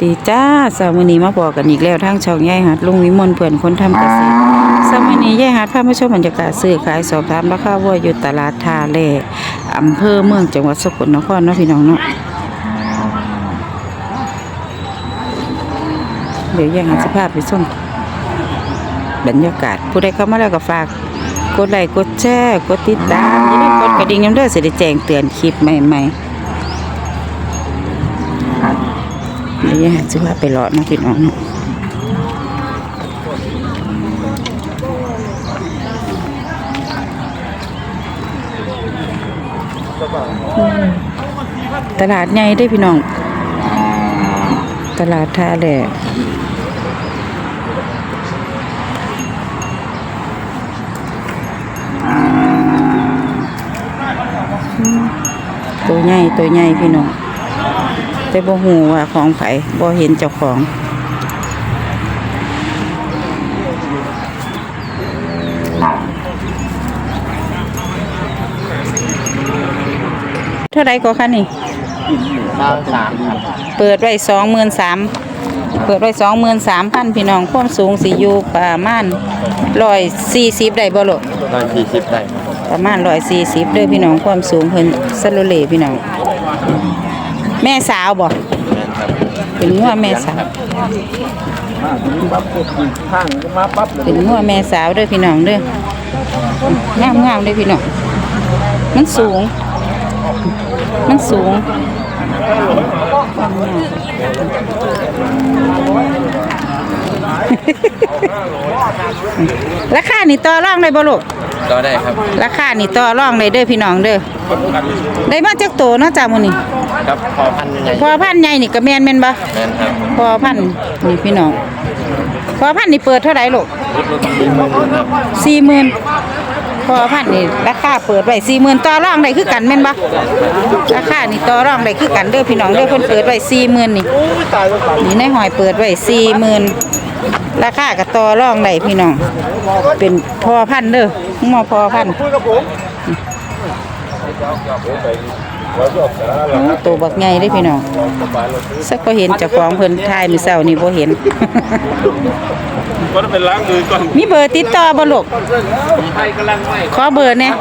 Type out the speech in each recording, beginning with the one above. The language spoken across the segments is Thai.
ดีจ้าสามนีมาบอกกันอีกแล้วทางช่องยายหัดลุงวิมลเพื่อนคนทำเกษตรสามนี้ยายหัดพามาชมบรรยากาศซื้อขายสอบถามราคาวัวอยู่ตลาดทาแลอำเภอเมืองจังหวัดสกลนครเนาะพี่น้องเนาะเดี๋ยวยายหัดสิพไปชมบรรยากาศ ผู้ใดเข้ามาแล้วก็ฝากกดไลค์กดแชร์กดติดตามอย่าลืมกดกระดิ่งนำเด้อสิได้แจ้งเตือนคลิปใหม่ๆ เดี๋ยวจะซื้อว่าไปรอนะพี่น้องเนาะตลาดใหญ่ได้อพี่น้อง ตลาดท่าแหล่ตัวใหญ่ตัวใหญ่พี่น้อง แต่บ่ฮู้ว่าของไผบ่เห็นเจ้าของเท่าไรก็คะนี่เก้าสามครับเปิดไว้สองหมื่นสามเปิดไว้สองหมื่นสามพันพี่น้องความสูงสิอยู่ประมาณร้อยสี่สิบได้บ่ลูกร้อยสี่สิบได้ประมาณร้อยสี่สิบเด้อพี่น้องความสูงเพิ่นสโลเลพี่น้อง แม่สาวบ่แม่นครับเป็นงัวแม่สาวข้างมาปั๊บเลยเป็นงัวแม่สาวเด้อพี่น้องเด้องามงามๆเด้อพี่น้อง มันสูง มันสูง ราคานี่ต่อรองได้บ่ลูกก็ได้ครับราคานี่ต่อรองได้เด้อพี่น้องเด้อ ได้มาจากโตเนาะจ้ามื้อนี้ ครับพอพันยังไงพอพันธุ์ใหญ่นี่ก็แม่นแม่นบ่แม่นครับพอพันธุ์นี่พี่น้องพอพันธุ์นี่เปิดเท่าไหร่ลูกสี่หมื่นพอพันนี่ราคาเปิดไว้สี่หมื่นต่อรองได้คือกันแม่นบ่ราคานี่ต่อรองได้คือกันเด้อพี่น้องเด้อเพิ่นเปิดไว้สี่หมื่นนี่นี่ในหอยเปิดไว้สี่หมื่นราคาก็ต่อรองได้พี่น้อง เป็นพอพันเด้อหัวพอพัน อืมตัวบักใหญ่เด้อพี่น้องสักก็เห็นเจ้าของเพิ่นทายมื้อเช้านี่บ่เห็น ก็ต้องเป็นล้างมือก่อนมีเบอร์ติดต่อบ่ลูกไทยกำลังไหม้ขอเบอร์แหน่ศู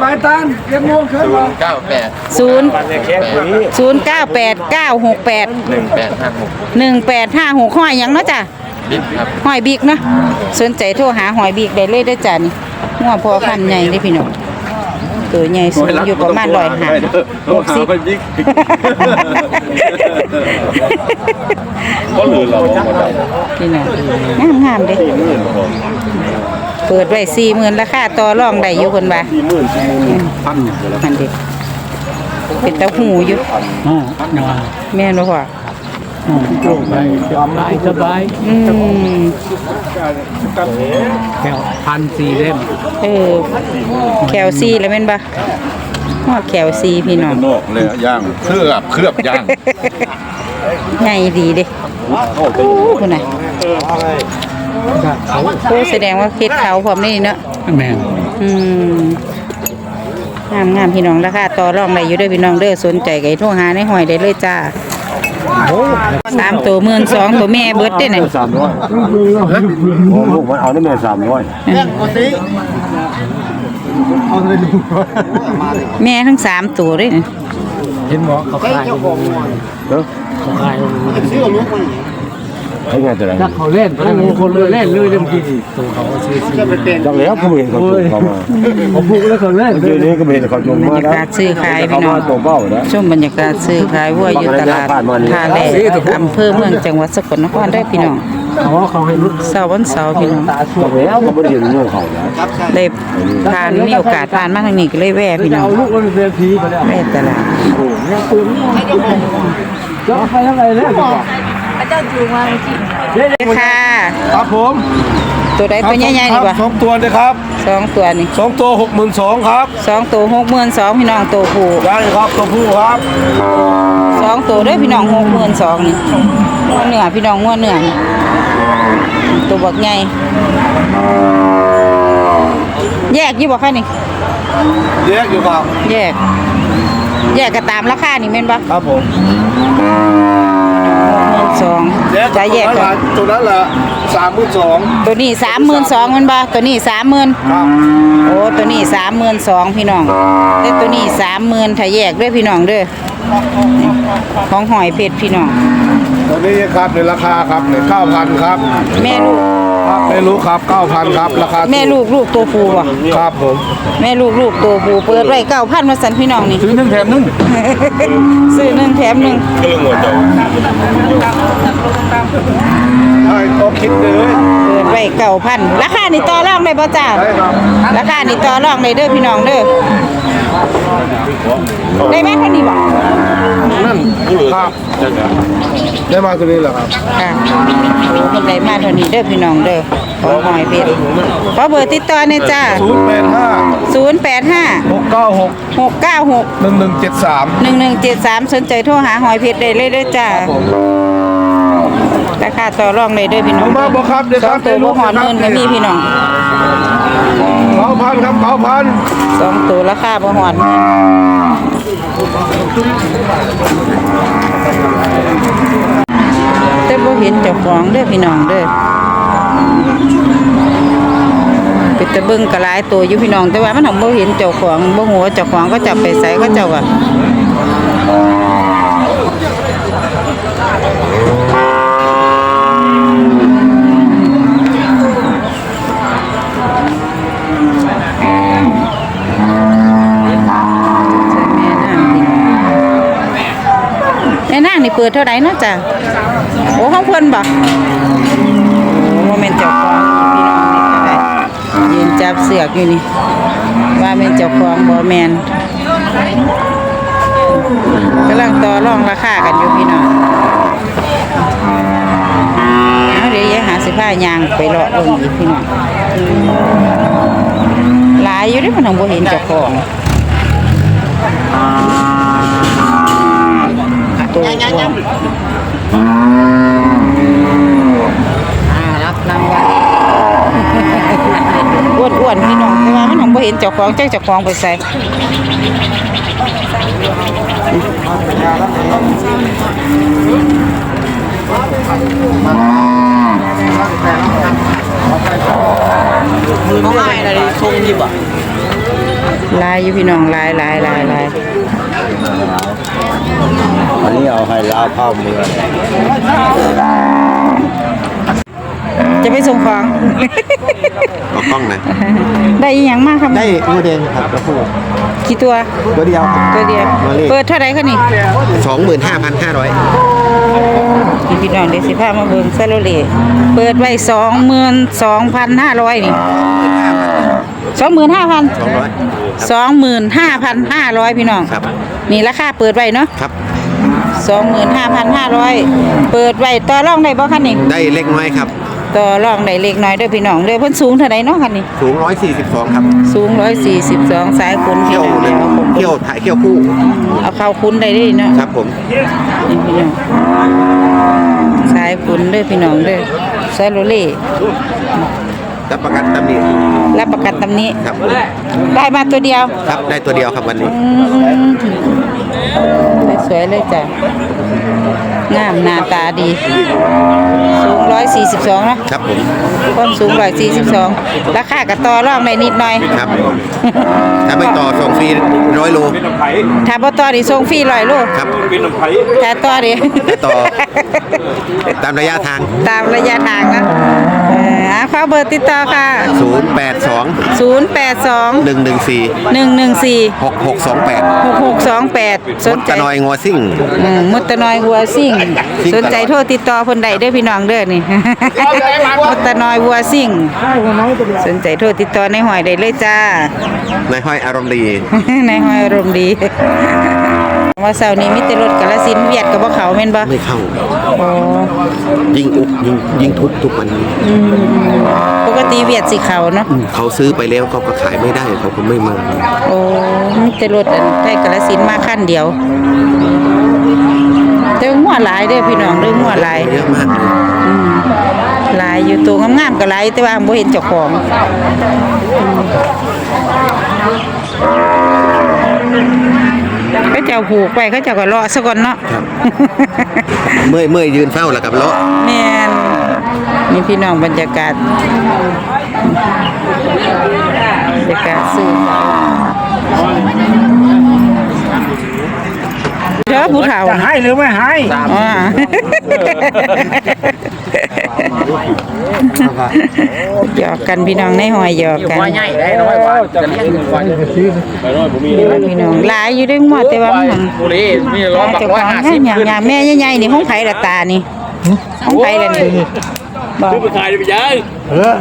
นย์เก้าแปดศูนย์ปันเนี่ยแค่ตัวนี้ศูนย์เก้าแปดเก้าหกแปดหนึ่งแปดห้าหกหนึ่งแปดห้าหกห้อยหยังเนาะจ้ะบิ๊กครับห้อยบิ๊กเนาะสนใจโทรหาห้อยบิ๊กได้เลยได้อจ้ะนี่งัวพอพันธุ์ใหญ่เด้อพี่น้อง ตัวใหญ่สูงอยู่ประมาณร้อยห้าหกสิบบิ๊กก็เหลือเราหมดเลยพี่น้องงามงามๆเด้เปิดไว้สี่หมื่นราคาต่อรองได้อยู่คนว่าสี่หมื่นสี่หมื่นพันอยู่แล้วมันเด็กเป็นเต้าหูอยู่อ๋อหน่อยแม่นบ่พ่อ สบายสบายอืมแค่พันสี่เล่มเออแคลซีแล้วแม่นบ่ว่าแคลซีพี่น้องนอกเลยย่างเคลือบเคลือบย่างใหญ่ดีเด้โอ้คุณน่ะโอ้แสดงว่าเฮ็ดเขาพร้อมนี่เนาะแม่นอืมงามงามพี่น้องราคาต่อรองได้อยู่ด้อพี่น้องเด้อสนใจไก็ให้โทรหาในห้อยได้เลยจ้า สามตัวหมื่นสองตัวแม่เบิดเด้อน่ะสามร้อยโอ้ลูกมันเอาได้แม่สามร้อยแม่ทั้งสามตัวเด้อน่ะเห็นหมอเขาขายเด้อเขา ขายให้ไงจะไรถ้าเขาเล่นเขาคนเลยเล่นเลยเรื่องที่ตัวเขาซื้อซื้อจังแล้วเขาเห็นเขาจมเขามาเขาพูดแล้วเขาเล่นเดี๋ยวนี้ก็ไม่เห็นเขาจมบรมารยากาศซื้อขายเขาพี่น้อมางตัวเป้าแล้วชมบรรยากาศซื้อขายวัวอยู่ตลาดท่าแร่อำเภอเมืองจังหวัดสกลนครเด้อพี่น้องเขาเขาให้รุดเสาร์วันเสาร์พี่น้องจังแล้วเขาไม่ได้เห็นเรื่องเขาแล้วเลยผ่านมีโอกาสผ่านมาทางนี้ก็เลยแวะพี่น้องเอาลูกมันเป็นผีไปแล้วแวะ ตลาดจะไปทำไรเนี่ยค่ะ ครับผมตัวใดตัวใหญ่ๆนี่บ่สองตัวนะครับสองตัวนี่สองตัวหกหมื่นสองครับสองตัวหกหมื่นสองพี่น้องตัวผู้ได้ครับตัวผู้ครับสองตัวเด้อพี่น้องหกหมื่นสองนี่งัวเหนือพี่น้องงัวเหนือนี่ตัวบักใหญ่แยกอยู่บ่คะนี่แยกอยู่ครับแยก แยกก็ตามราคานี่แม่นบ่ครับผมพ สองจะแยกกันตัวนั้นละสามหมื่นสองตัวนี้สามหมื่นสองมันบ่ตัวนี้สามหมื่นครับโอ้ตัวนี้สามหมื่นสองพี่น้องแต่ตัวนี้สามหมื่นถ้าแยกด้วยพี่น้องเด้อนี่ของหอยเพชรพี่น้องตัวนี้ครับในราคาครับในเก้าพันครับ แม่ลูกครับ ไม่รู้ครับเก้าพันครับราคาแม่ลูกลูกตัวผู้บ่ครับผมแม่ลูกลูกตัวผู้เปิดไว้เก้าพันมาสันพี่น้องนี่ซื้อหนึ่งแถมหนึ่งซื้อหนึ่งแถมหนึ่งใช่เขาคิดเลยเปิดไว้เก้าพันราคานี่ต่อรองได้บ่จ้าได้ครับราคานี่ต่อรองได้เด้อพี่น้องเด้อ ได้ไหมคนนี้บ่นั่นครับได้มาตัวนี้เหรอครับค่ะโอ้คนได้มาเท่านี้เด้อพี่น้องเด้อของหอยเพชรขอเบอร์ติดต่อหน่อยจ้าศูนย์แปดห้าศูนย์แปดห้าหกเก้าหกหกเก้าหกหนึ่งหนึ่งเจ็ดสามหนึ่งหนึ่งเจ็ดสามสนใจโทรหาหอยเพชรได้เลยเด้อจ้าราคาต่อรองเลยเด้อพี่น้องมาบอกครับเดี๋ยวสคอรังบตัวบ่หอนเงินก็มีพี่น้องเก้าาพันสองตัวราคาบ่หอนแต่บ่เห็นเจ้าของเด้อพี่น้องเด้อเป็นตะเบิ่งกระลายตัวอยู่พี่น้อง แต่ว่ามันทำบ่เห็นเจ้าของบ่ฮู้ว่าเจ้าของก็จับไปใส่ก็เจ้าอะใช่แม่นางพี่แม่นางนี่ เปิดเท่าไหร่นาะจ้ะโอ้ของเพิ่นบ่โอ้บ่แม่นเจ้าของพี่น้องนี่ก็ได้ยืนจับเสือกอยู่นี่ ว่าแม่นเจ้าของบ่แมนกำลังต่อรองราคากันอยู่พี่น้องเอาเดี๋ยวยังหาสิผ้ายางไปเลาะเบิ่งอีกพี่น้องหลายอยู่เด้มันของบ่เห็นเจ้าของ ตัวอ้าวรับรางวัลอ้วนๆพี่น้องแต่ว่ามันของบ่เห็นเจ้าของจักเจ้าของไปใส่ลายอยู่พี่น้องลายลายลายลาย อันนี้เอาให้ลาเข้าเมืองจะไปส่งของ เอากล้องหน่อยได้อีหยังมากครับได้ตัวเดงครับกระพู้กี่ตัวตัวเดียวครับตัวเดียวมาเลยเปิดเท่าไหร่คะนี่สองหมื่นห้าพันห้าร้อยพี่พี่น้องเดี๋ยวสิพามาเบิ่งซาโลเลเปิดไว้สองหมื่นสองพันห้าร้อยนี่สองหมื่นห้าพันสองร้อยสองหมื่นห้าพันห้าร้อยพี่น้อง ครับ นี่ราคาเปิดไว้เนาะครับ สองหมื่นห้าพันห้าร้อยเปิดไว้ต่อรองได้บ่คันนี่ได้เล็กน้อยครับ ต่อรองได้เล็กน้อยเด้อพี่น้องเด้อเพิ่นสูงเท่าใดเนาะคันนี้สูงร้อยสี่สิบสองครับสูงร้อยสี่สิบสองสายคุณพี่เขี้ยวน้องหนึ่งเดี๋ยวเขี้ยวถ่ายเขี้ยวคู่เอาเข้าคุณได้เด้เนาะ ครับผมนี่พี่น้องสายคุณเด้อพี่น้องเด้อซาโลเล่ รับประกันตำหนิรับประกันตำนี้ ครับได้มาตัวเดียวครับได้ตัวเดียวครับวันนี้สวยๆเลยจ้ะ งามหน้าตาดี สูงร้อยสี่สิบสองนะครับผมความสูงร้อยสี่สิบสองราคากับต่อรองได้นิดหน่อย ครับถ้าไม่ต่อส่งฟรีร้อยโลถ้าบ่ต่อนี่ส่งฟรีร้อยโลครับถ้าต่อดิถ้าต่อ ตามระยะทาง ตามระยะทางนะเอออะขอเบอร์ติดต่อค่ะ 082 082 114 114 6628 6628 สมนดใจตะนอยงัวซิ่ง อืมมุตตะนอยวัวซิ่งซิ่งสนใจโทรติดต่อเพิ่นได้เด้อพี่น้องเด้อนี่ มุตตะนอยวัวซิ่ง สนใจโทรติดต่อในหอยได้เลยจ้านายห้อยอารมณ์ดี ในหอยอารมณ์ดี ว่าเสาร์นี้มีแต่รถกาลสินธุ์เวียดกับบ่เขาแม่นบ่ไม่เข้าโอ้ ยิงอุกยิงยิงทุบทุกวันนี้ปกติเวียดสิเขาเนาะเขาซื้อไปแล้วเขาก็ขายไม่ได้เขาก็ไม่มาโอ้มีแต่รถอันได้กาลสินธุ์มาคันเดียวแต่งัวหลายเด้อพี่น้องเด้องัวหลาย เยอะมากเลยหลายอยู่ตัวงามๆก็หลายแต่ว่าบ่เห็นเจ้าของไปเจ้าผูกไปเขาเจ้าก็เลาะซะก่อนเนาะเมื่อยเมื่อยยืนเฝ้าแล้วกับเลาะแม่นนี่พี่น้องบรรยากาศบรรยากาศซื้อเด้อผู้เฒ่าจะให้หรือไม่ให้อ๋อ หยอกกันพี่น้องในหอยหยอกกันว่าใหญ่ได้น้อยว่าจะเลี้ยงว่าจะซื้อพี่น้องหลายอยู่เด้งหมดแต่ว่ามันบุรีมีร้อยบักเจ้าร้ขอยองห้าให้สิบอย่างอย่างแม่ใหญ่ๆนี่ห้องไผ่ละตานี่ห้องไผ่ละนี่บอกไปขายไปยัง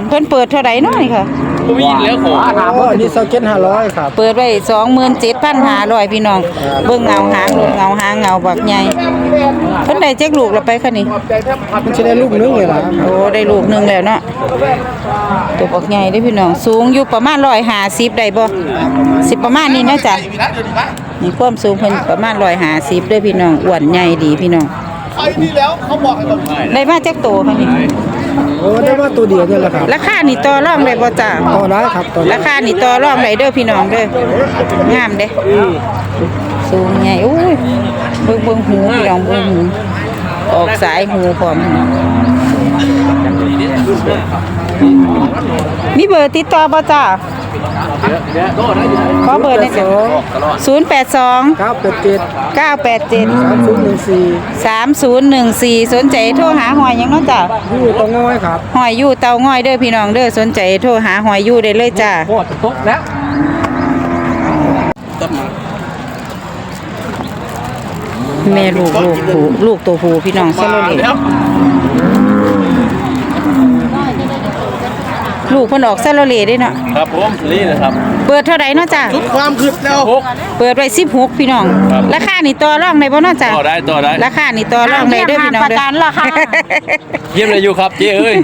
เพิ่นเปิดเท่าไหร่น้อยค่ะ ก็มีแล้วของโอ้นี่เซาเก็ตห้าร้อยครับ เปิดไว้สองหมื่นเจ็ดพันห้าร้อยพี่น้อง เบิ่งเงาหางลูกเงาหางเงาบักใหญ่เพิ่นได้เจ๊กลูกแล้วไปคะนี่มันจะได้ลูกนึงเลยล่ะโอ้ได้ลูกหนึงแล้วเนาะตัวบักใหญ่เด้อพี่น้อง สูงอยู่ประมาณร้อยห้าสิบได้บ่สิประมาณนี้เนาะจ้ะนี่ความสูงเพิ่นประมาณร้อยห้าสิบเด้อพี่น้องอ้วนใหญ่ดีพี่น้องได้มาจากโตคะนี่ โอ้ได้มาตัวเดียวนี่แหละครับราคานี่ต่อรองได้บ่จ้าต่อได้ครับต่อราคานี่ต่อรองได้เด้อพี่น้องเด้องามเด้สูงใหญ่โอ้ยเบิ่งเบิ่งหูพี่น้องเบิ่งหูออกสายหูพร้อมมีเบอร์ติดต่อบ่จ้า ขอเบอร์หนี่อยจ้ะ082ครับเป็ดเจ็ด987สามศูนย์หนึ่งสี่3014สนใจโทรหาหอยหยังเนาะจ้าอยู่ตรงง้อยครับหอยอยู่เตาง่อยเด้อพี่น้องเด้อสนใจโทรหาหอยอยู่ได้เลยจ้าโคตรตกแล้วแม่ลูกลูกผูลูกตัวผูพี่น้องซะเลย ลูกเพิ่นออกซะเลยได้เนาะครับผมนี่นะครับเปิดเท่าใดเนาะจ้าความคืดแล้วหก เปิดไว้16พี่น้องครับ ราคานี่ต่อรองได้บ่เนาะจ้าต่อได้ต่อได้ราคานี่ต่อรองได้เด้อพี่น้องเด้อเยี่ยมเลยอยู่ครับเจ๊เอ้ย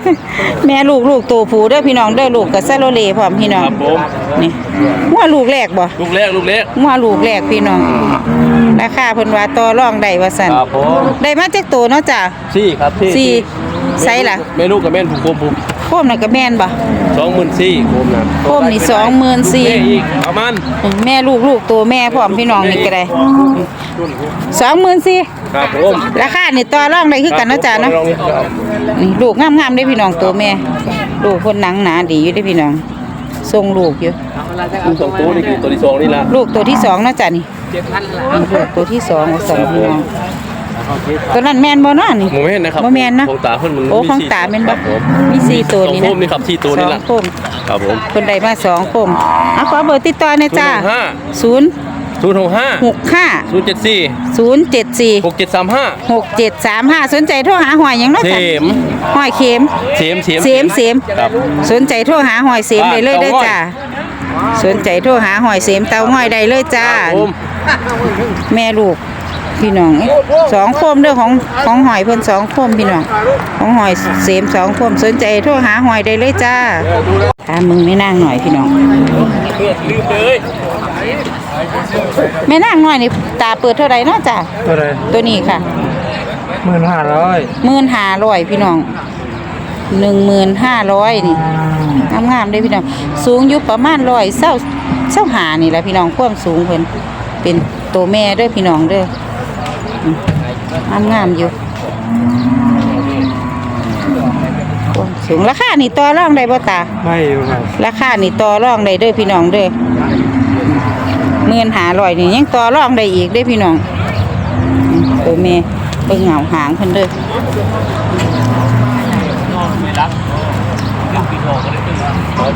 แม่ลูกลูกตัวผูเด้อพี่น้องเด้อลูกกับซะเลยพร้อมพี่น้องครับผม นี่หัวลูกแรกบ่ลูกแรกลูกเล็กหัวลูกแรกพี่น้องราคาเพิ่นว่าต่อรองได้ว่าซั่นครับผมได้มาจากตัวเนาะจ้าสี่ครับที่สี่ไซส์ล่ะ แม่ลูกกับแม่ผูกโคมผูก โคมน่ะก็แม่นบ่สองหมื่นสี่โคมนะโคมนี่สองหมื่นสี่แม่อีกประมาณแม่ลูกลูกตัวแม่พร้อมพี่น้องนี่ก็ได้สองหมื่นสี่ครับผมราคานี่ต่อรองได้คือกันเนาะจ้าเนาะลองครับนี่ลูกงามๆได้พี่น้องตัวแม่ ลูกคนหนังหนาดีอยู่ได้พี่น้องทรงลูกอยู่ลูกสองตัวนี่คือตัวที่สองนี่ละลูกตัวที่สองเนาะจ้านี่นี่ลูกตัวที่สองของสองพี่น้อง ตัวนั้นแม่นบ่เนาะนี่โมเมนต์นะครับบ่แม่นนะของตาเพิ่นมันโอ้มีของสี่ตาแม่นคบ่รับผมมีสี่ตัวนี่สองนะโคมนี่ครับสี่ตัวนี่ละสองโคมครับผมคนใดมาสองโคมเอาขอเบอร์ติดต่อหนะจ้าห้าศูนย์ศูนย์หกห้าหกห้าศูนย์เจ็ดสี่ศูนย์เจ็ดสี่หกเจ็ดสามห้าหกเจ็ดสามห้าสนใจโทรหาหอยหยังเนาะเสจ้ะมหอยเข็มเสมเสมเสมเสมครับสนใจโทรหาหอยเสมได้เลยได้อจ้าสนใจโทรหาหอยเสมเตาหอยได้เลยจ้าครับผมแม่ลูก พี่น้องเอ๊ะสองโคมเรื่องของของหอยเพิ่นสองโคมพี่น้องของหอยเสมสองโคมสนใจโทรหาหอยได้เลยจ้าตามมึงไม่นั่งหน่อยพี่น้องลืมเลยแม่นั่งหน่อยนี่ตาเปิดเท่าไหร่เนาะจ้าตัวไหนตัวนี้ค่ะหมื่นห้าร้อยหมื่นห้าร้อยพี่น้องหนึ่งหมื่นห้าร้อยนี่งามๆเลยพี่น้องสูงอยู่ประมาณร้อยเศร้าเศร้าหานี่แหละพี่น้องความสูงเพิ่นเป็นตัวแม่เด้อพี่น้องเด้อ งามงามๆอยู่ความสูงราคานี่ต่อรองได้บ่ตาไม่อยู่ครับราคานี่ต่อรองได้เด้อพี่น้องเด้อหมื่นหาร้อยนี่ยังต่อรองได้อีกเด้อพี่น้องอืมตัวแม่เบิ่งเหงาหางเพิ่นเด้อ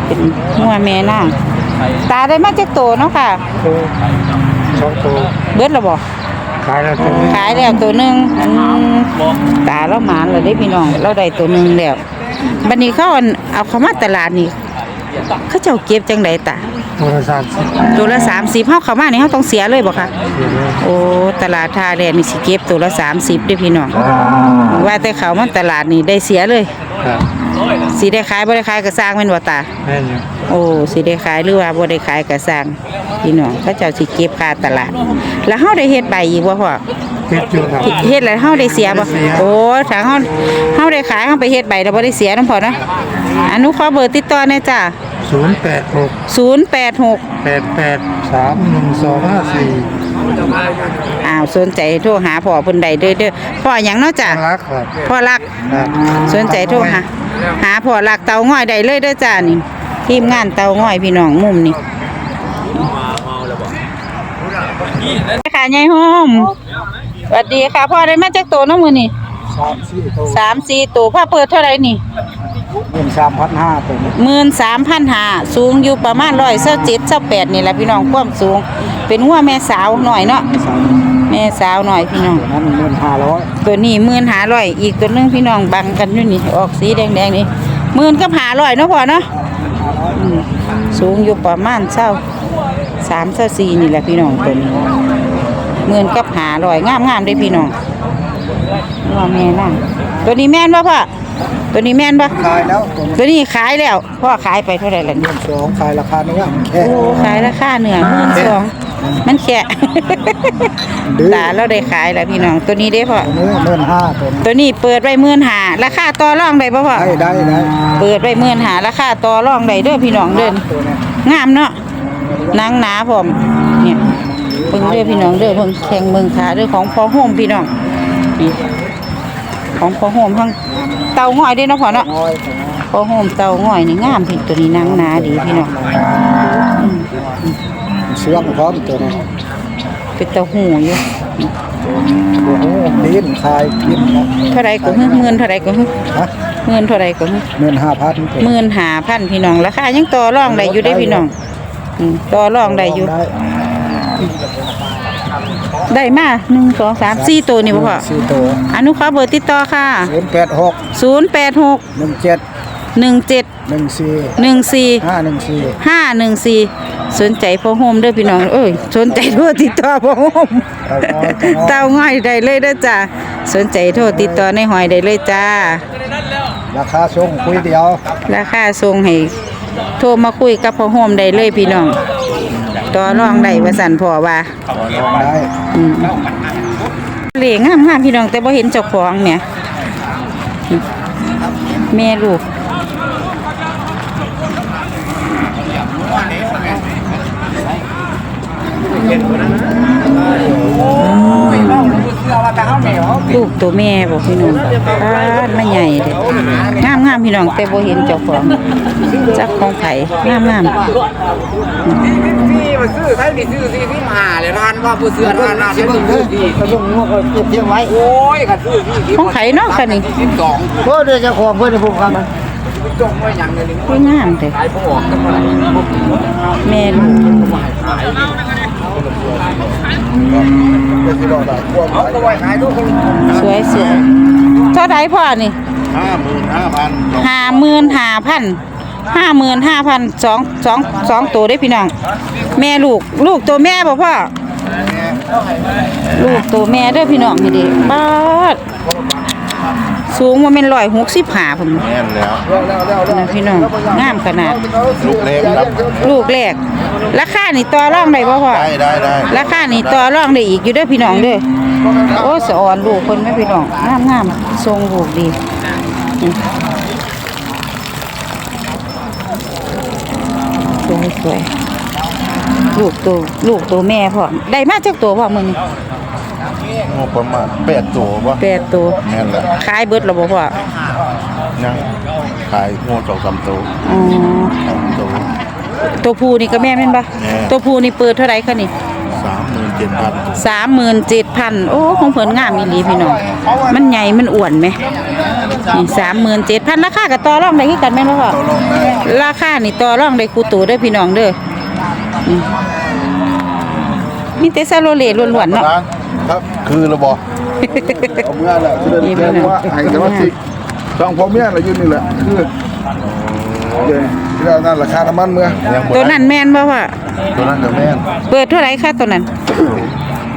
เป็นหัวแม่นางตาได้มาจากโตเนาะค่ะตัวสองตัวเบิดแล้วบ่ ขายแล้วตัวนี้ขายแล้วตัวหนึงอืมตาเราหมานแล้วเด้อพี่น้อง เราได้ตัวหนึงแล้วบัดนี้เขาเอาเอาเข้ามาตลาดนี่เขาเจ้าเก็บจังไดตาตัวละสามสิบตัวละ30เฮาเข้ามานี่เฮาต้องเสียเลยบ่คะเดี๋ยวนะโอ้ตลาดท่าแลนี่สิเก็บตัวละ30เด้อพี่น้องว่าแต่เขามันตลาดนี่ได้เสียเลยครับสิได้ขายบ่ได้ขายก็สร้างแม่นบ่ตา แม่นอยู่ โอ้สิได้ขายหรือว่าบ่ได้ขายก็สร้างพี่น้องเขาเจ้าสิเก็บค่าตลาด แล้วเฮาได้เฮ็ดใบอีกบ่พ่อเก็บอยู่ครับเฮ็ดแล้วเฮาได้เสียบ่เสียโอ้ถ้าเฮาเฮาได้ขายเฮาไปเฮ็ดใบแล้วบ่ได้เสียนำพ่อนะอนุขอเบอร์ติดต่อหน่อยจ้าศูนย์แปดหก086 แปดแปดสามหนึ่งสองห้าสี่อ้าวสนใจโทรหาพ่อเพิ่นใดเด้อเด้อพ่อหยังเนาะจ้ะรักครับพ่อรักสนใจโทรหาหาพ่อรักเตาง่อยได้เลยเด้อจ้านี่ ทีมงานเตาง่อยพี่น้องมุมนี่ค่ะยายโฮมสวัสดีค่ะพ่อได้มาจากตัวน้องมือนี่สามสี่ตัวสามสี่ตัวพ่อเปิดเท่าไหร่นี่เงินสามพันห้าตัวนี้หมื่นสามพันหาสูงอยู่ประมาณร้อยเส้าเจ็ดเส้าแปดนี่แหละพี่น้องความสูง เป็นหัวแม่สาวหน่อยเนาะสามแม่สาวหน่อยพี่น้องนั้นเงินห้าร้อยตัวนี้หมื่นหาร้อยอีกตัวหนึงพี่น้องบังกันอยู่นี่ออกสีแดงๆนี่หมื่นก็หาร้อยเนาะพ่อเนาะอืม สูงอยู่ประมาณเศร้าสามเศร้าสี่นี่แหละพี่น้องตัวนี้หมื่นกับหาร้อยงามงามๆเลยพี่น้องว่าแม่นั่งตัวนี้แม่นป่ะพ่อตัวนี้แม่นป่ะขายแล้วตัวนี้ตัวนี้ขายแล้วพ่อขายไปเท่าไหร่ล่ะเงิเนี่ยนสองขายราคาเนื้อแค่โอ้ขายราคาเหนือหมื่นสอง มันแค่ ดื้อตาเราได้ขายแล้วพี่น้อง ตัวนี้ได้พ่อตัวนี้เงินห้าตัวนี้ตัวนี้เปิดไว้หมื่นหาราคาต่อรองได้ป่ะพ่อ ได้ได้ได้เปิดไว้หมื่นหาราคาต่อรองได้เด้อพี่น้องเด้อ ตัวนี้งามเนาะหนังหนาพร้อมเนี่ยเบิ่งเด้อพี่น้องเด้อเบิ่งแข่งเบิ่งขาเด้อของพ่อโฮมพี่น้องนี่ของพ่อโฮมทั้งเตาง่อยเด้อเนาะพ่อเนาะน้อยตัวนี้พ่อโฮมเตาง่อยนี่งามพี่ตัวนี้หนังหนาดีพี่น้อง เชื่องพร้อมตัวนี้เป็นเตาหูอยู่โอ้โหดินขายดินนะเท่าไรก็ฮึหมื่นเท่าไรก็ฮึฮะหมื่นเท่าไรก็ฮึเงินห้าพันตัวหมื่นหาพันพี่น้องราคายังต่อรองได้อยู่ได้อพี่น้องอืมต่อรองได้อยู่ได้ได้มาหนึ่งสองสามสี่ตัวนี่บ่พ่อสี่ตัวอนุขอเบอร์ติดต่อค่ะศูนย์แปดหกศูนย์แปดหกหนึ่งเจ็ดหนึ่งเจ็ด หนึ่งสี่หนึ่งสี่ห้าหนึ่งสี่ห้าหนึ่งสี่สนใจพ่อโฮมเด้อพี่น้องเอ้ยสนใจโทรติดต่อพ่อโฮมเต้าน้อยเต้าน้อยเต้าง่อยได้เลยเด้อจ้าสนใจโทรติดต่อในหอยได้เลยจ้า ราคาส่งคุยเดียว ราคาส่งให้โทรมาคุยกับพ่อโฮมได้เลยพี่น้องต่อรองได้ว่าสั่นพ่อว่าลองได้เหลงงามงามพี่น้องแต่บ่เห็นเจ้าของเนี่ยแม่ลูก ลูกตัวแม่บอกพี่น้องป้าดมาใหญ่เลยงามงามพี่น้องแต่บ่เห็นเจ้าของจักของไผงามงามที่มาซื้อใครดิซื้อที่ที่มาเลยร้านว่าผู้ซื้อร้านร้านที่เบิ่งซื้อที่ก็ต้องงวก็เก็บเทียงไว้โอ้ยกันซื้อที่ที่ของไผเนาะคันนี้ที่สองเพราะเดี๋ยวเจะของเพื่อนผมครับจงไว้อย่างเดียวนี่คืองามเด้อขายพวกกันมาแม่ลูก เป็นที่รอได้ควบเขาก็ไว้ขายทุกคนสวยสวยเท่าไดพ่อนี่ห้าหมื่นห้าพันห้าหมื่นห้าพันห้าหมื่นห้าพันสองสองสองตัวได้อพี่น้อง แม่ลูก ลูกตัวแม่บ่พ่อลูกตัวแม่เด้อพี่น้องนี่ดิป้าด สูงว่าเป็นร้อยหกสิบห้าผมแน่นแล้วนะพี่น้องงามขนาด ลูกเล็กครับลูกแรกราคานี่ต่อรองได้บ่พ่อได้ได้ได้ราคานี่ต่อรองได้อีกอยู่เด้อพี่น้องเด้อโอ้สะอ่อนลูกคนไหม่พี่น้องงามงามทรงลูกดีอืมสวยสวยลูกตัวลูกตัวแม่พ่อได้มาจากตัวพ่อมึง งบประมาณแปดตัววะแปดตัวแน่นแล้วขายเบิดแล้วบ่พ่อยังขายงวสองสามตัวอ๋อสามตัว ตัวผู้นี่ก็แม่นแม่นปะแม่ตัวผู้นี่เปิดเท่าไหร่คะนี่สามหมื่นเจ็ดพันสามหมื่นเจ็ดพันโอ้ของเพิ่นงามอีหลีพี่น้องมันใหญ่มันอ้วนไหมนี่สามหมื่นเจ็ดพันราคากับต่อรองได้คือกันแม่นบ่พ่อตัวลงได้ราคานี่ต่อรองได้คูตัวเด้อพี่น้องเด้ออืมมีแต่ซาโรเลล้วนๆเนาะ ครับคือระบอกเอาเมื่อแหละคือเดินว่าไอ้แต่ว่าสิสองพ่อเมียอะไรอยู่นี่แหละคือเดี๋ยวที่เรานั่นราคาน้ำมันเมื่อยังบ่ตัวนั้นแม่นบ่พ่อตัวนั้นกับแม่นเปิดเท่าไหร่คะตัวนั้น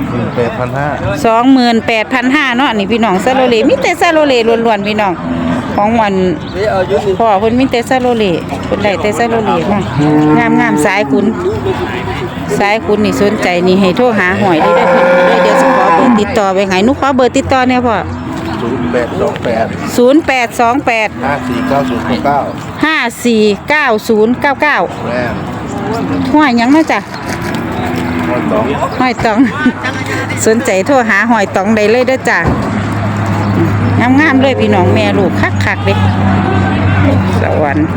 คือแปดพันห้าสองหมื่นแปดพันห้าเนาะนี่พี่น้องซาโรเลมีแต่ซาโรเลล้วนๆพี่น้องของวันพ่อเพิ่นมีแต่ซาโรเลเพิ่นได้แต่ซาโรเลมางามงามๆสายคุณ สายคุณนี่สนใจนี่ให้โทรหาหอยได้เด้อพี่น้องเด้อเดี๋ยวสิขอเบอร์ติดต่อไปให้หนูขอเบอร์ติดต่อเนี่ยพ่อศูนย์แปดสองแปดศูนย์แปดสองแปดห้าสี่เก้าศูนย์เก้าห้าสี่เก้าศูนย์เก้าเก้าแม่นห้อยหยังเนาะจ้ะหหอยตอง สนใจโทรหาหอยตองได้เลยเด้อจ้ะงามๆเลยพี่น้องแม่ลูกคักๆเด้สวรรค์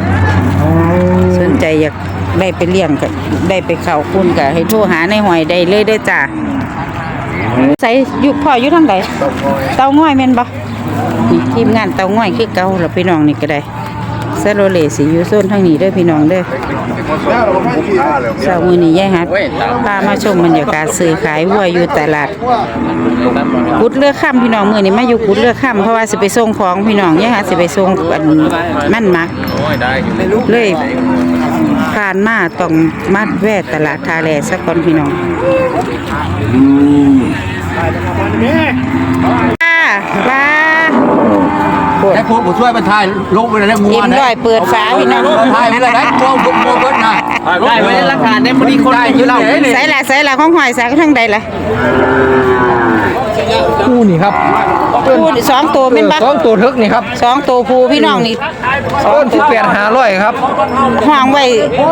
สนใจอยาก ได้ไปเลี้ยงก็ได้ไปเข้าคุณก็ให้โทรหาในหอยได้เลยเด้อจ้ะใส่อยู่พ่ออยู่ทางใดเตาง่อยแม่นบ่นี่ทีมงานเตาง่อยคือเก่าแล้วพี่น้องนี่ก็ได้ซาโรเลสิอยู่โซนทางนี้เด้อพี่น้องเด้อ เช้ามื้อนี้ยายฮัดพามาชมบรรยากาศซื้อขายวัวอยู่ตลาดกุดเลือกค่ำพี่น้องมื้อนี้มาอยู่กุดเลือกค่ำเพราะว่าสิไปส่งของพี่น้องยายฮัดสิไปส่งอันมันมักเลย ผ่านมาต้องมาแวะตลาดทาแลสักก่อนพี่น้องบ้าบ้าปวดให้พวกผู้ช่วยบรรทายลงไปแล้วงัวอิ่มนะด้อยเปิดฝาพี่น้องทายไปเลยนะงัวงัวงัวเบิดนะได้ไว้ในหลักฐานเนี่ยมันมีคนได้อยู่แล้วใส่ละใส่ละของหอยสักทางใดล่ะคู่นี่ครับ พูดสองตัวเป็นบักสองตัวทึกนี่ครับสองตัวผู้พี่น้องนี่ต้นที่แปดหาร้อยครับห่างไว้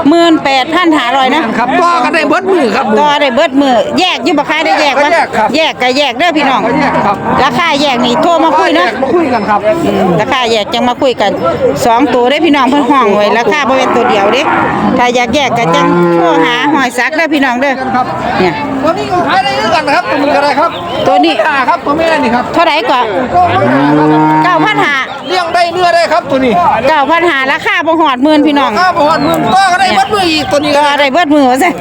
หมื่นแปดพันหาร้อยนะครับต่อกันได้เบิดมือครับต่อได้เบิดมือแยกอยู่บ่ค้าได้แยกวะแยกครับแยกก็แยกเด้อพี่น้องแยกครับราคาแยกนี่โทรมาคุยเนาะมาคุยกันครับอืมราคาแยกจังมาคุยกันสองตัวได้อพี่น้องเพิ่นห้องไว้ราคาบ่เป็นตัวเดียวเด้ถ้าอยากแยกก็จังโทรหาหอยสักเด้อพี่น้องเด้อเนี่ยตัวนี้ก็ขายได้ด้วยกันครับตัวนี้ก็ได้ครับ ตัวนี้อ่าครับตัวแม่นี่ครับเท่าไหร่ก็9,500เลี้ยงได้เนื้อได้ครับตัวนี้9,500ราคาบ่ฮอดหมื่นพี่น้องข้าวบอดมือต่อก็ได้เบิดมืออีกตัวนี้ต่ก็อได้เบิดมือว่าซั่น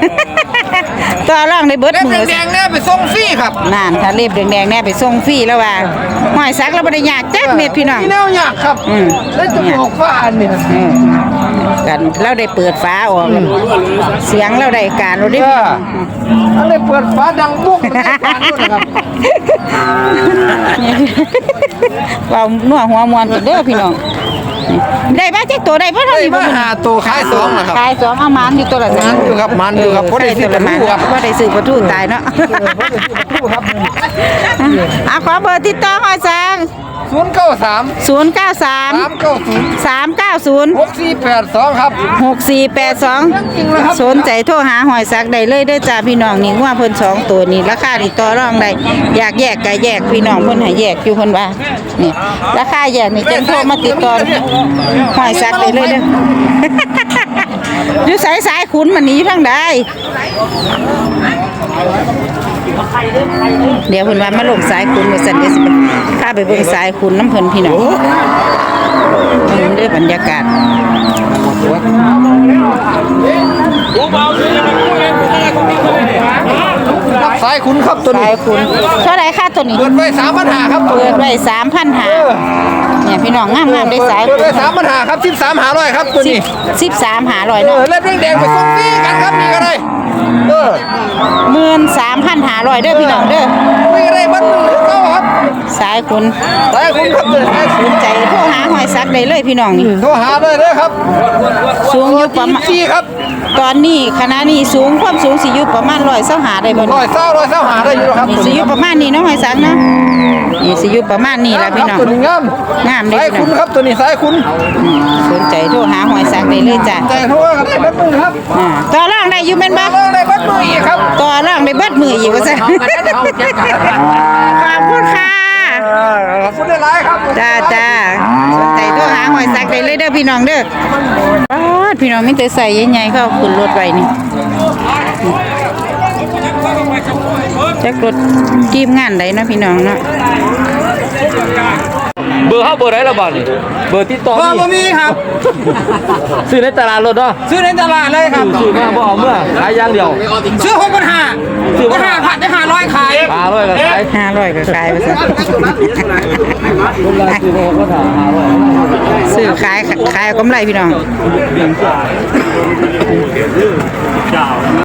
ต่อรองได้เบิดเล็บมือแดงๆเนี่ยไปส่งฟรีครับนั่นถ้าเล็บแดงๆแน่ไปส่งฟรีแล้วว่าหอยสักเราบ่ได้ยากจักเม็ดพี่น้องนี่แนวยากครับอืมแล้วจะบอกว่าอันนี้นะเออ กันเราได้เปิดฟ้าออกเสียงเราได้การเราได้ก็อันนี้เปิดฟ้าดังบุ้งมันได้ฟังด้วยนะครับเรานัวหัวมวนกันเด้อพี่น้อง ได้บ้าจักตัวได้บ่เท่าได้นี้บ่มาหาตัวขายสองนะครับขายสองเอามันอยู่ตัวละมันอยู่ครับมันอยู่ครับบ่ได้ซื้อตัวละมันปลาทูครับบ่ได้ซื้อปลาทูตายเนาะครับอะขอเบอร์ติดต่อหอยสังศูนย์เก้าสาม093สามเก้าศูนย์390หกสี่แปดสองครับหกสี่แปดสองสนใจโทรหาหอยสักได้เลยเด้อจ้าพี่น้องนี่ว่าเพิ่นสองตัวนี่ราคานี่ต่อรองได้อยากแยกก็แยกพี่น้องเพิ่นให้แยกอยู่เพิ่นว่านี่ราคาแยกนี่จังโทรมาติดต่อหอยสักได้เลยเด้ออยู่สายสายขุนมันนี่อยู่ทางใดเดี๋ยวเพิ่นว่ามาลงสายขุนว่าซั่นเดี๋ยวสิพาไปเบิ่งสายขุนน้ำเพิ่นพี่น้องเบิ่งเด้อบรรยากาศสายคุณครับตัวสานี้ยคุณเท่าไหรค่า ตัวนี้ เปิดไว้สามปัญหาครับตัวเปินี้ดไว้สามพันหาเนี่ยพี่น้องงามงามๆได้สายเปิดไว้สามปัญหาครับสิบสามหาร้อยครับตัวสิบนี้สิบสามหาร้อยเอเนาะอเล่นเรื่องแดงไปส่งฟรีกันครับนี่ก็ได้เออหมื่นสามพันหาร้อยเด้อพี่น้องเด้อไม่ได้บัดมือเข้าครับ สายคุณสายคุณครับตัวนี้สนใจโทรหาหอยสักได้เลยพี่น้องนี่โทรหาได้เลยครับ สูงอยู่ประมาณฟรีครับ ตอนนี้คณะนี้สูงความสูงสิอยู่ประมาณร้อยเส้าหาได้บ่ร้เนาะอยเศร้าร้อยเศร้าหาได้อยู่ครับนี่สิอยู่ประมาณนี้เนาะหอยสักเนาะนี่สิอยู่ประมาณนี้แหละพี่น้องตัวนี้งามงามเด้สายพี่น้คุองณครับตัวนี้สายคุณอืมสนใจโทรหาหอยสักได้เลยจ้ะแต่โทรกันได้บัดมือครับอ่าต่อรองได้อยู่แม่นบ่ลองได้บัดมืออีกครับต่อรองได้เบิดมืออีกว่าซั่นขอบคุณค่ะ ขอบคุณได้หลายครับจ้าจ้าสนใจโทรหาหอยสักได้เลยเด้อพี่น้องเด้อป๊าดพี่น้องมีแต่ใส่ใหญ่ๆเขาขึ้นรถไว้นี่จักรถทีมงานใดเนะพี่น้องเนาะ เบอร์เข้าเบอร์ไหนละบ้านนี่เบอร์ติดต่อบ่บ่นี่มีครับ ซื้อในตลาดรถเนาะซื้อในตลาดเลยครับซื้อมาบ่เอาเมื่อขายอย่างเดียว ซื้อหกพันห้าซื้อบ่ห้าพันได้ห้าร้อยขายปลาร้อยก็ขายห้าร้อยก็ขายไปซะคนละซื้อบ่ก็ถามหาร้อยซื้อขายขายเอากำไรพี่น้อง